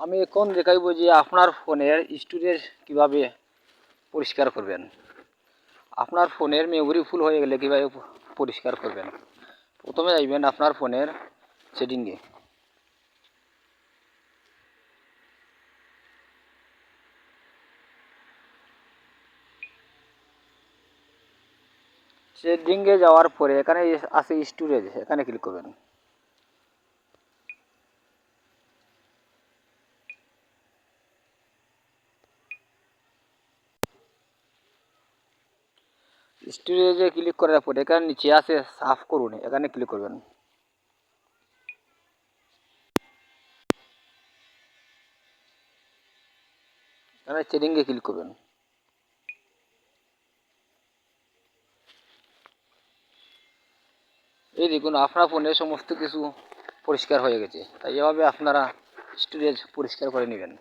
আমি এখন দেখাইব যে আপনার ফোনের স্টোরেজ কীভাবে পরিষ্কার করবেন। আপনার ফোনের মেমোরি ফুল হয়ে গেলে কীভাবে পরিষ্কার করবেন। প্রথমে যাইবেন আপনার ফোনের সেটিংয়ে সেটিংয়ে যাওয়ার পরে এখানে আছে স্টোরেজ, এখানে ক্লিক করবেন। স্টোরেজে ক্লিক করার পরে এখানে নিচে আছে সাফ করুন, এখানে ক্লিক করবেন। এখানে সেটিংয়ে ক্লিক করবেন। এই দেখুন, আপনার ফোনে সমস্ত কিছু পরিষ্কার হয়ে গেছে। তাই এভাবে আপনারা স্টোরেজ পরিষ্কার করে নেবেন।